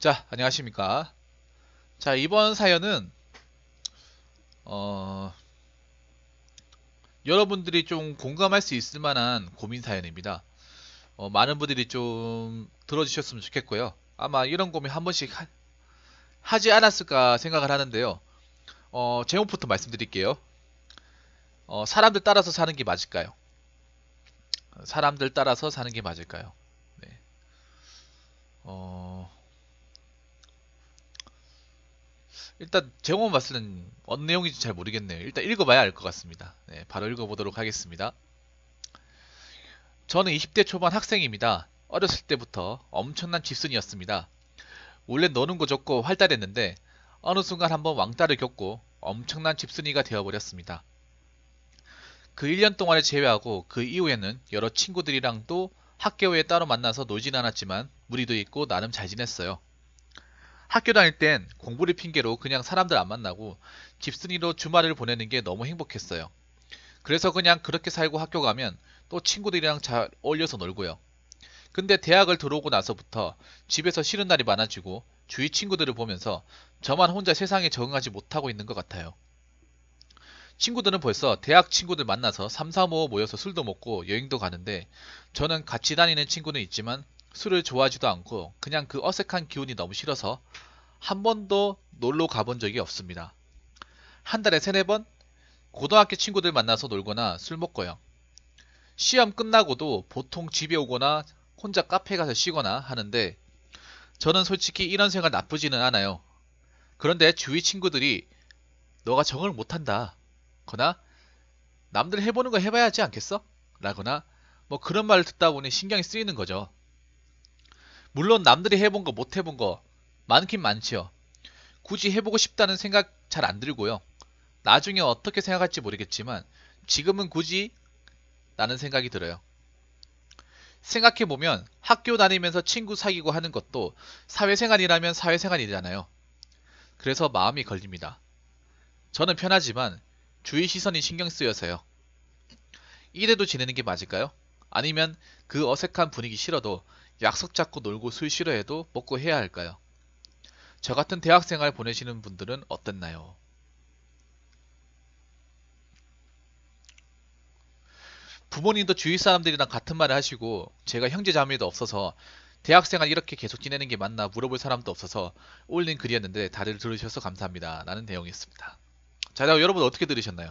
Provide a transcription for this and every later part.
자, 안녕하십니까. 자, 이번 사연은, 어, 여러분들이 좀 공감할 수 있을 만한 고민 사연입니다. 어, 많은 분들이 좀 들어주셨으면 좋겠고요. 아마 이런 고민 한 번씩 하, 지 않았을까 생각을 하는데요. 어, 제목부터 말씀드릴게요. 어, 사람들 따라서 사는 게 맞을까요? 사람들 따라서 사는 게 맞을까요? 네. 어, 일단 제목만 봤을 땐 어느 내용인지 잘 모르겠네요. 일단 읽어봐야 알 것 같습니다. 네, 바로 읽어보도록 하겠습니다. 저는 20대 초반 학생입니다. 어렸을 때부터 엄청난 집순이였습니다. 원래 노는 거 좋고 활달했는데 어느 순간 한번 왕따를 겪고 엄청난 집순이가 되어버렸습니다. 그 1년 동안을 제외하고 그 이후에는 여러 친구들이랑도 학교 외에 따로 만나서 놀진 않았지만 무리도 있고 나름 잘 지냈어요. 학교 다닐 땐 공부를 핑계로 그냥 사람들 안 만나고 집순이로 주말을 보내는 게 너무 행복했어요. 그래서 그냥 그렇게 살고 학교 가면 또 친구들이랑 잘 어울려서 놀고요. 근데 대학을 들어오고 나서부터 집에서 쉬는 날이 많아지고 주위 친구들을 보면서 저만 혼자 세상에 적응하지 못하고 있는 것 같아요. 친구들은 벌써 대학 친구들 만나서 3, 4, 5 모여서 술도 먹고 여행도 가는데 저는 같이 다니는 친구는 있지만 술을 좋아하지도 않고 그냥 그 어색한 기운이 너무 싫어서 한 번도 놀러 가본 적이 없습니다. 한 달에 세네 번 고등학교 친구들 만나서 놀거나 술 먹고요. 시험 끝나고도 보통 집에 오거나 혼자 카페 가서 쉬거나 하는데 저는 솔직히 이런 생각 나쁘지는 않아요. 그런데 주위 친구들이 너가 적응을 못한다. 거나 남들 해보는 거 해봐야 하지 않겠어? 라거나 뭐 그런 말을 듣다 보니 신경이 쓰이는 거죠. 물론 남들이 해본 거 못 해본 거 많긴 많지요. 굳이 해보고 싶다는 생각 잘 안 들고요. 나중에 어떻게 생각할지 모르겠지만 지금은 굳이 라는 생각이 들어요. 생각해보면 학교 다니면서 친구 사귀고 하는 것도 사회생활이라면 사회생활이잖아요. 그래서 마음이 걸립니다. 저는 편하지만 주위 시선이 신경 쓰여서요. 이래도 지내는 게 맞을까요? 아니면 그 어색한 분위기 싫어도 약속 잡고 놀고 술 싫어해도 먹고 해야 할까요? 저 같은 대학생활 보내시는 분들은 어땠나요? 부모님도 주위 사람들이랑 같은 말을 하시고 제가 형제 자매도 없어서 대학생활 이렇게 계속 지내는 게 맞나 물어볼 사람도 없어서 올린 글이었는데 다들 들으셔서 감사합니다. 라는 내용이었습니다. 자, 여러분 어떻게 들으셨나요?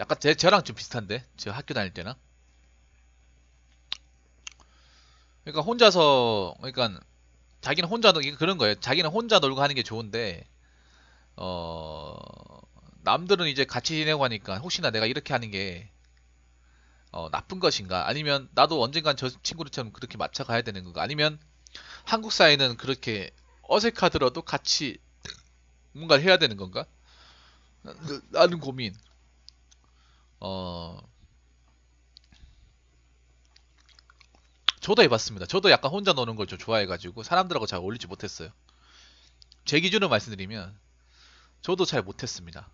약간 제, 저랑 좀 비슷한데? 저 학교 다닐 때랑? 그러니까 혼자서, 그러니까 자기는 혼자 놀 그런 거예요. 자기는 혼자 놀고 하는 게 좋은데, 어, 남들은 이제 같이 지내고 하니까 혹시나 내가 이렇게 하는 게 어, 나쁜 것인가? 아니면 나도 언젠간 저 친구들처럼 그렇게 맞춰가야 되는 건가? 아니면 한국 사회는 그렇게 어색하더라도 같이 뭔가를 해야 되는 건가? 나는 고민. 어, 저도 해봤습니다. 저도 약간 혼자 노는 걸 좀 좋아해가지고 사람들하고 잘 어울리지 못했어요. 제 기준으로 말씀드리면 저도 잘 못했습니다.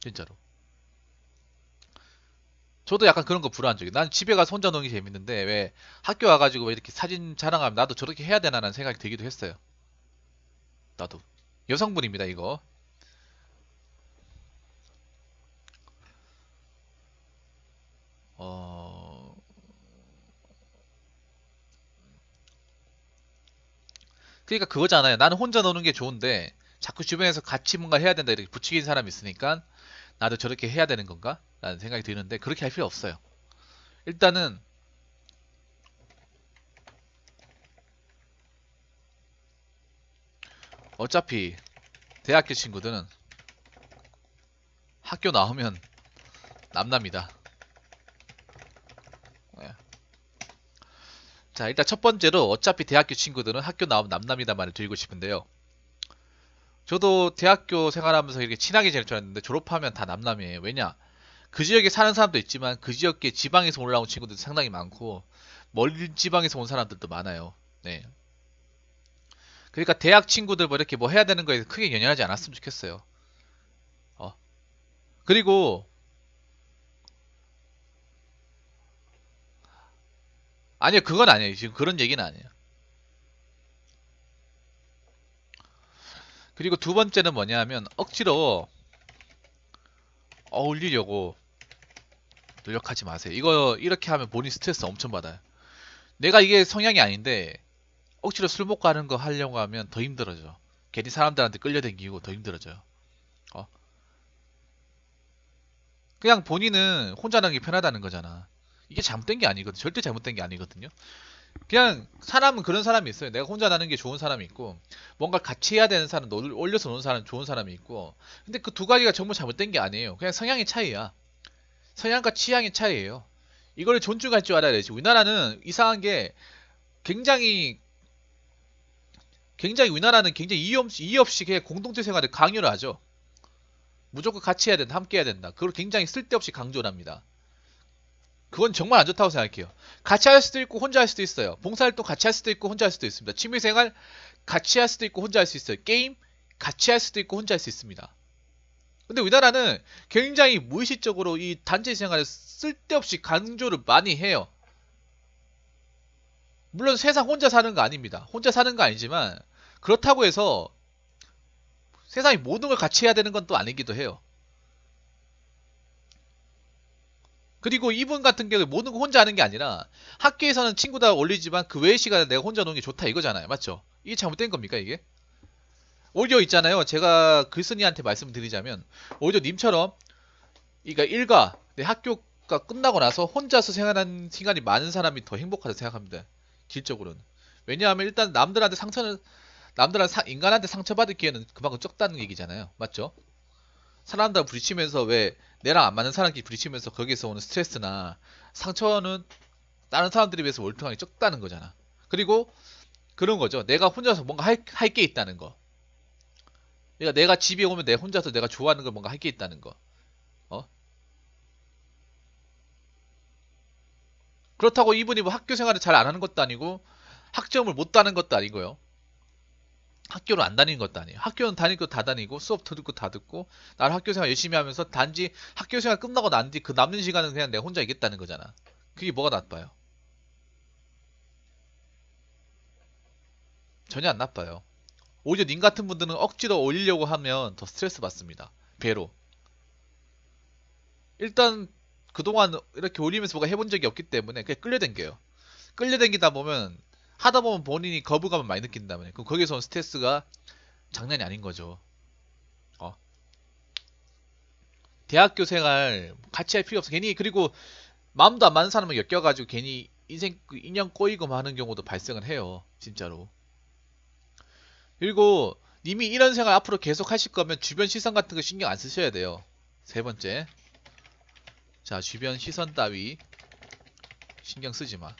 진짜로. 저도 약간 그런 거 불안한 적이. 난 집에 가서 혼자 노는 게 재밌는데 왜 학교 와가지고 왜 이렇게 사진 자랑하면 나도 저렇게 해야 되나라는 생각이 들기도 했어요. 나도 여성분입니다 이거. 그러니까 그거잖아요. 나는 혼자 노는 게 좋은데 자꾸 주변에서 같이 뭔가 해야 된다 이렇게 부추긴 사람이 있으니까 나도 저렇게 해야 되는 건가? 라는 생각이 드는데 그렇게 할 필요 없어요. 일단은 어차피 대학교 친구들은 학교 나오면 남납니다. 자, 일단 첫 번째로 어차피 대학교 친구들은 학교 나오면 남남이다 말을 드리고 싶은데요. 저도 대학교 생활하면서 이렇게 친하게 지낼 줄 알았는데 졸업하면 다 남남이에요. 왜냐? 그 지역에 사는 사람도 있지만 그 지역에 지방에서 올라온 친구들도 상당히 많고 멀리 지방에서 온 사람들도 많아요. 네. 그러니까 대학 친구들 뭐 이렇게 뭐 해야 되는 거에 크게 연연하지 않았으면 좋겠어요. 어. 그리고 아니요 그건 아니에요. 지금 그런 얘기는 아니에요. 그리고 두 번째는 뭐냐면 억지로 어울리려고 노력하지 마세요. 이거 이렇게 하면 본인 스트레스 엄청 받아요. 내가 이게 성향이 아닌데 억지로 술 먹고 하는 거 하려고 하면 더 힘들어져. 괜히 사람들한테 끌려다니고 더 힘들어져요. 어? 그냥 본인은 혼자 하는 게 편하다는 거잖아. 이게 잘못된 게 아니거든. 절대 잘못된 게 아니거든요. 그냥 사람은 그런 사람이 있어요. 내가 혼자 나는 게 좋은 사람이 있고 뭔가 같이 해야 되는 사람, 놀- 올려서 노는 사람 좋은 사람이 있고 근데 그 두 가지가 전부 잘못된 게 아니에요. 그냥 성향의 차이야. 성향과 취향의 차이예요. 이거를 존중할 줄 알아야 되지. 우리나라는 이상한 게 굉장히 굉장히 우리나라는 굉장히 이의 없이, 이의 없이 그냥 공동체 생활을 강요를 하죠. 무조건 같이 해야 된다, 함께 해야 된다. 그걸 굉장히 쓸데없이 강조를 합니다. 그건 정말 안 좋다고 생각해요. 같이 할 수도 있고 혼자 할 수도 있어요. 봉사활동 같이 할 수도 있고 혼자 할 수도 있습니다. 취미생활 같이 할 수도 있고 혼자 할 수 있어요. 게임 같이 할 수도 있고 혼자 할 수 있습니다. 근데 우리나라는 굉장히 무의식적으로 이 단체 생활을 쓸데없이 강조를 많이 해요. 물론 세상 혼자 사는 거 아닙니다. 혼자 사는 거 아니지만 그렇다고 해서 세상이 모든 걸 같이 해야 되는 건 또 아니기도 해요. 그리고 이분 같은 경우에 모든 거 혼자 하는 게 아니라 학교에서는 친구다 올리지만 그 외의 시간에 내가 혼자 노는 게 좋다 이거잖아요. 맞죠? 이게 잘못된 겁니까 이게? 오히려 있잖아요. 제가 글쓴이한테 말씀드리자면 오히려 님처럼 그러니까 일과 내 학교가 끝나고 나서 혼자서 생활하는 시간이 많은 사람이 더 행복하다 생각합니다. 질적으로는. 왜냐하면 일단 남들한테 상처는 남들한테 사- 인간한테 상처받을 기회는 그만큼 적다는 얘기잖아요. 맞죠? 사람들 부딪히면서 왜 내랑 안 맞는 사람끼리 부딪히면서 거기에서 오는 스트레스나 상처는 다른 사람들에 비해서 월등하게 적다는 거잖아. 그리고 그런 거죠. 내가 혼자서 뭔가 할 게 있다는 거. 그러니까 내가 집에 오면 내 혼자서 내가 좋아하는 걸 뭔가 할 게 있다는 거. 어? 그렇다고 이분이 뭐 학교 생활을 잘 안 하는 것도 아니고 학점을 못 따는 것도 아니고요. 학교를 안 다니는 것도 아니에요. 학교는 거다 다니고 수업 거다 듣고 나는 학교 생활 열심히 하면서 단지 학교 생활 끝나고 난 뒤 그 남는 시간은 그냥 내가 혼자 있겠다는 거잖아. 그게 뭐가 나빠요? 전혀 안 나빠요. 오히려 님 같은 분들은 억지로 올리려고 하면 더 스트레스 받습니다. 배로. 일단 그동안 이렇게 올리면서 뭐가 해본 적이 없기 때문에 그냥 끌려당겨요. 끌려당기다 보면 하다 보면 본인이 거부감을 많이 느낀다면 그럼 거기서 온 스트레스가 장난이 아닌 거죠. 어. 대학교 생활 같이 할 필요 없어. 괜히 그리고 마음도 안 맞는 사람을 엮여가지고 괜히 인생 그 인연 꼬이고 하는 경우도 발생을 해요. 진짜로. 그리고 님이 이런 생활 앞으로 계속 하실 거면 주변 시선 같은 거 신경 안 쓰셔야 돼요. 세 번째. 자, 주변 시선 따위 신경 쓰지 마.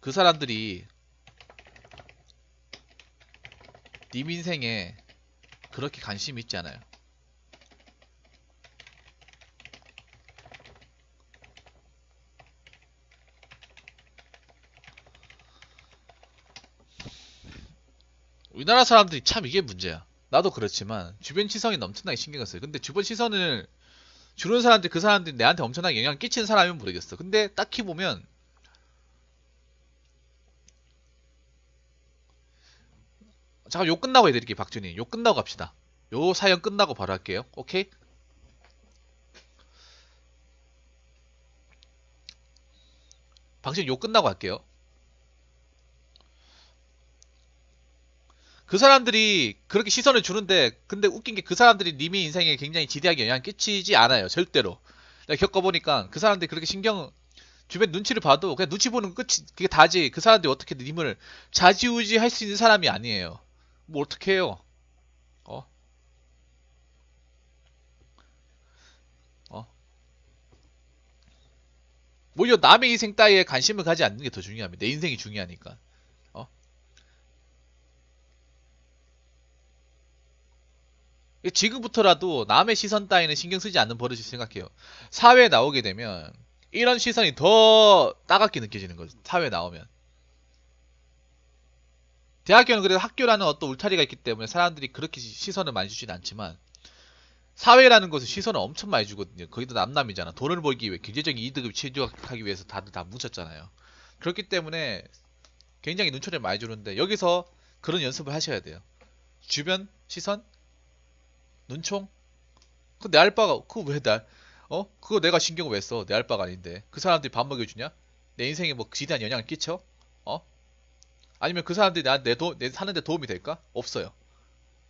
그 사람들이 님 인생에 그렇게 관심 있지 않아요. 우리나라 사람들이 참 이게 문제야. 나도 그렇지만 주변 시선이 엄청나게 신경을 써요. 근데 주변 시선을 주는 사람들 그 사람들이 내한테 엄청나게 영향 끼치는 사람이면 모르겠어. 근데 딱히 보면 잠깐 요 끝나고 해드릴게요 박준희. 요 끝나고 갑시다. 요 사연 끝나고 바로 할게요. 오케이? 박준희 요 끝나고 할게요. 그 사람들이 그렇게 시선을 주는데 근데 웃긴 게 그 사람들이 님의 인생에 굉장히 지대하게 영향 끼치지 않아요 절대로 내가 겪어보니까 그 사람들이 그렇게 신경 주변 눈치를 봐도 그냥 눈치 보는 거 끝이 그게 다지 그 사람들이 어떻게 님을 좌지우지 할 수 있는 사람이 아니에요 뭐 어떻게 해요 어? 어? 오히려 남의 인생 따위에 관심을 가지 않는 게 더 중요합니다 내 인생이 중요하니까 지금부터라도 남의 시선 따위는 신경 쓰지 않는 버릇을 생각해요. 사회에 나오게 되면 이런 시선이 더 따갑게 느껴지는 거죠. 사회에 나오면. 대학교는 그래도 학교라는 어떤 울타리가 있기 때문에 사람들이 그렇게 시선을 많이 주진 않지만 사회라는 곳은 시선을 엄청 많이 주거든요. 거기도 남남이잖아. 돈을 벌기 위해 경제적인 이득을 취득하기 위해서 다들 다 뭉쳤잖아요. 그렇기 때문에 굉장히 눈초리를 많이 주는데 여기서 그런 연습을 하셔야 돼요. 주변 시선 눈총 그내 알바가 그거 왜 날? 어? 그거 내가 신경을 왜 써? 내 알바가 아닌데 그 사람들이 밥 먹여주냐? 내 인생에 뭐 지대한 영향을 끼쳐? 어? 아니면 그 사람들이 나내 도, 내 사는데 도움이 될까? 없어요.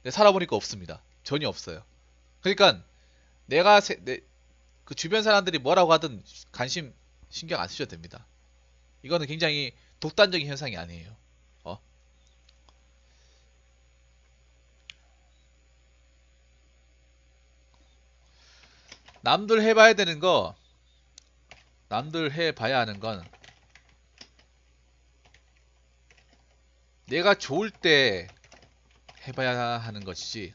내 살아보니까 없습니다. 전혀 없어요. 그러니까 내가 세, 내, 그 주변 사람들이 뭐라고 하든 관심 신경 안 쓰셔도 됩니다. 이거는 굉장히 독단적인 현상이 아니에요. 어? 남들 해봐야 되는 거, 남들 해봐야 하는 건 내가 좋을 때 해봐야 하는 것이지.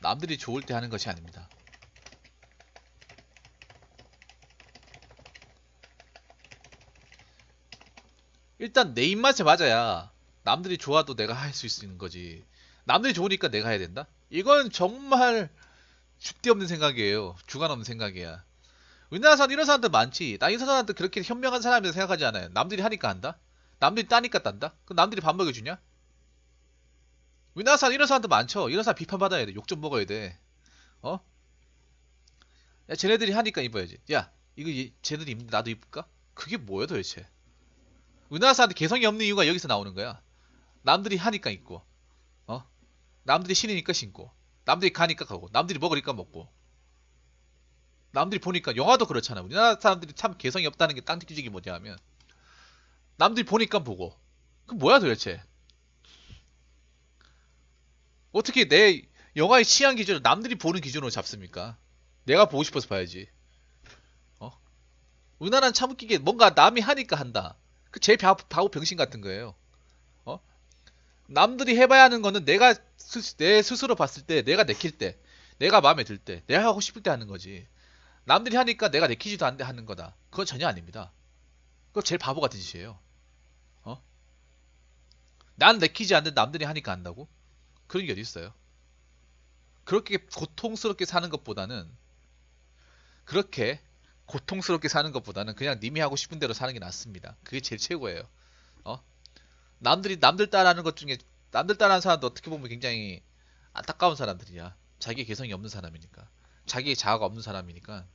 남들이 좋을 때 하는 것이 아닙니다. 일단 내 입맛에 맞아야 남들이 좋아도 내가 할 수 있는 거지. 남들이 좋으니까 내가 해야 된다? 이건 정말 죽디 없는 생각이에요. 주관 없는 생각이야. 우리나라 사람 이런 사람들 많지. 나 이 사람한테 그렇게 현명한 사람이라고 생각하지 않아요. 남들이 하니까 한다? 남들이 따니까 딴다? 그럼 남들이 밥 먹여주냐? 우리나라 사람 이런 사람들 많죠. 이런 사람 비판받아야 돼. 욕 좀 먹어야 돼. 어? 야, 쟤네들이 하니까 입어야지. 야, 이거 얘- 쟤네들이 입는데 나도 입을까? 그게 뭐야 도대체? 우리나라 사람들 개성이 없는 이유가 여기서 나오는 거야. 남들이 하니까 입고, 어? 남들이 신으니까 신고, 남들이 가니까 가고, 남들이 먹으니까 먹고, 남들이 보니까 영화도 그렇잖아. 우리나라 사람들이 참 개성이 없다는 게 땅지직이 뭐냐 하면 남들이 보니까 보고. 그 뭐야 도대체? 어떻게 내 영화의 취향 기준을 남들이 보는 기준으로 잡습니까? 내가 보고 싶어서 봐야지. 어? 우리나라는 참 웃기게 뭔가 남이 하니까 한다. 그 제일 바- 바보 병신 같은 거예요. 어? 남들이 해봐야 하는 거는 내가 스, 내 스스로 봤을 때, 내가 내킬 때, 내가 마음에 들 때, 내가 하고 싶을 때 하는 거지. 남들이 하니까 내가 내키지도 않는데 하는 거다. 그건 전혀 아닙니다. 그거 제일 바보 같은 짓이에요. 어? 난 내키지 않는데 남들이 하니까 한다고? 그런 게 어디 있어요? 그렇게 고통스럽게 사는 것보다는 그렇게 고통스럽게 사는 것보다는 그냥 님이 하고 싶은 대로 사는 게 낫습니다. 그게 제일 최고예요. 어? 남들이 남들 따라하는 것 중에 남들 따라하는 사람도 어떻게 보면 굉장히 안타까운 사람들이야. 자기 개성이 없는 사람이니까. 자기의 자아가 없는 사람이니까.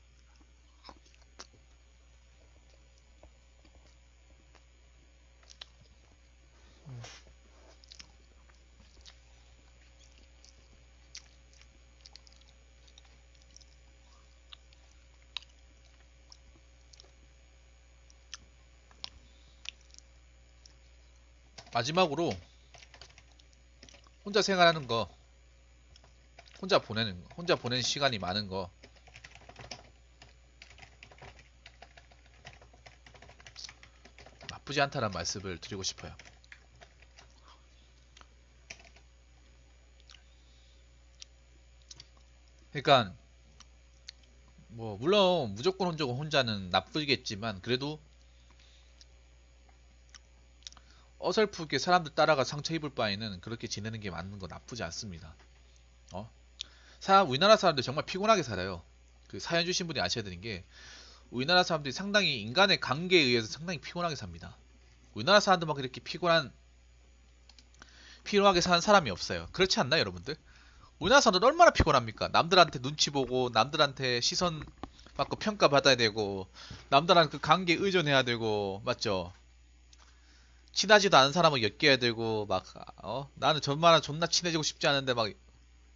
마지막으로 혼자 생활하는 거 혼자 보내는 거 혼자 보내는 시간이 많은 거 나쁘지 않다는 말씀을 드리고 싶어요. 그러니까 뭐 물론 무조건 혼자 혼자는 나쁘겠지만 그래도 어설프게 사람들 따라가 상처 입을 바에는 그렇게 지내는 게 맞는 거 나쁘지 않습니다. 어? 사람 우리나라 사람들 정말 피곤하게 살아요. 그 사연 주신 분이 아셔야 되는 게 우리나라 사람들이 상당히 인간의 관계에 의해서 상당히 피곤하게 삽니다. 우리나라 사람들만 그렇게 피곤한 피곤하게 사는 사람이 없어요. 그렇지 않나요, 여러분들? 우리나라 사람들 얼마나 피곤합니까? 남들한테 눈치 보고 남들한테 시선 받고 평가 받아야 되고 남들한테 그 관계에 의존해야 되고 맞죠? 친하지도 않은 사람을 엮여야 되고 막 어? 나는 전만한 존나 친해지고 싶지 않은데 막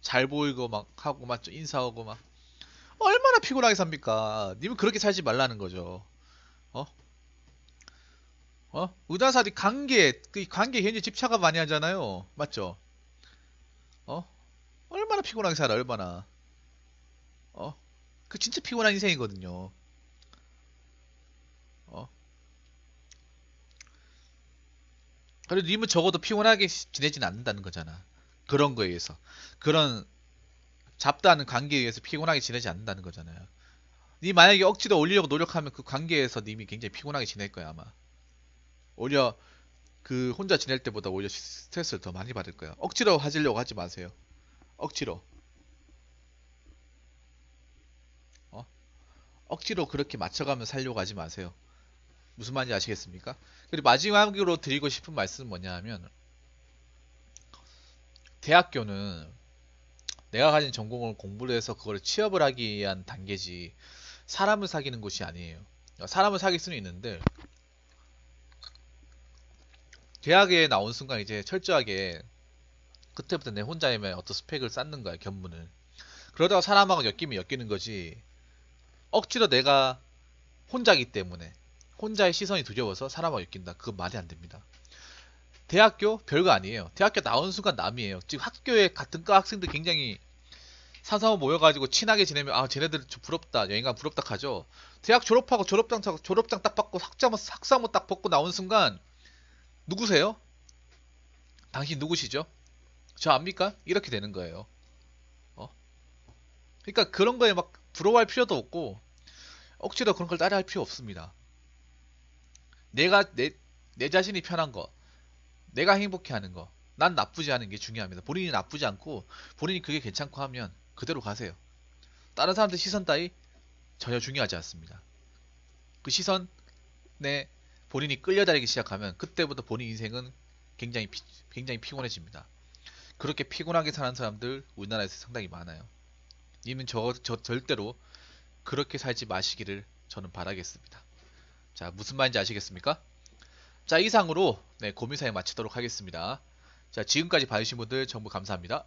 잘 보이고 막 하고 막 인사하고 막 얼마나 피곤하게 삽니까? 님은 그렇게 살지 말라는 거죠. 어? 어? 우다사리 관계 그 관계 현재 집착을 많이 하잖아요. 맞죠? 어? 얼마나 피곤하게 살아 얼마나 어? 그 진짜 피곤한 인생이거든요. 어? 그래도 님은 적어도 피곤하게 지내진 않는다는 거잖아. 그런 거에 의해서. 그런 잡다하는 관계에 의해서 피곤하게 지내지 않는다는 거잖아요. 니 만약에 억지로 올리려고 노력하면 그 관계에서 님이 굉장히 피곤하게 지낼 거야 아마. 오히려 그 혼자 지낼 때보다 오히려 스트레스를 더 많이 받을 거야. 억지로 하시려고 하지 마세요. 억지로. 어? 억지로 그렇게 맞춰가며 살려고 하지 마세요. 무슨 말인지 아시겠습니까? 그리고 마지막으로 드리고 싶은 말씀은 뭐냐 하면 대학교는 내가 가진 전공을 공부를 해서 그걸 취업을 하기 위한 단계지 사람을 사귀는 곳이 아니에요. 사람을 사귈 수는 있는데 대학에 나온 순간 이제 철저하게 그때부터 내 혼자의 어떤 스펙을 쌓는 거야 견문을. 그러다가 사람하고 엮이면 엮이는 거지. 억지로 내가 혼자기 때문에 혼자의 시선이 두려워서 사람하고 엮인다. 그건 말이 안 됩니다. 대학교 별거 아니에요. 대학교 나온 순간 남이에요. 지금 학교에 같은 과 학생들 굉장히 사사모 모여가지고 친하게 지내면 아 쟤네들 좀 부럽다 여행가 부럽다 하죠. 대학 졸업하고 졸업장 졸업장 딱 받고 학자모 학사모 딱 벗고 나온 순간 누구세요? 당신 누구시죠? 저 압니까? 이렇게 되는 거예요. 어? 그러니까 그런 거에 막 부러워할 필요도 없고 억지로 그런 걸 따라할 필요 없습니다. 내가 내, 내 자신이 편한 거, 내가 행복해 하는 거, 난 나쁘지 않은 게 중요합니다. 본인이 나쁘지 않고 본인이 그게 괜찮고 하면 그대로 가세요. 다른 사람들 시선 따위 전혀 중요하지 않습니다. 그 시선에 본인이 끌려다니기 시작하면 그때부터 본인 인생은 굉장히 피, 굉장히 피곤해집니다. 그렇게 피곤하게 사는 사람들 우리나라에서 상당히 많아요. 님은 저, 저 절대로 그렇게 살지 마시기를 저는 바라겠습니다. 자, 무슨 말인지 아시겠습니까? 자, 이상으로 네, 고민사에 마치도록 하겠습니다. 자, 지금까지 봐주신 분들 전부 감사합니다.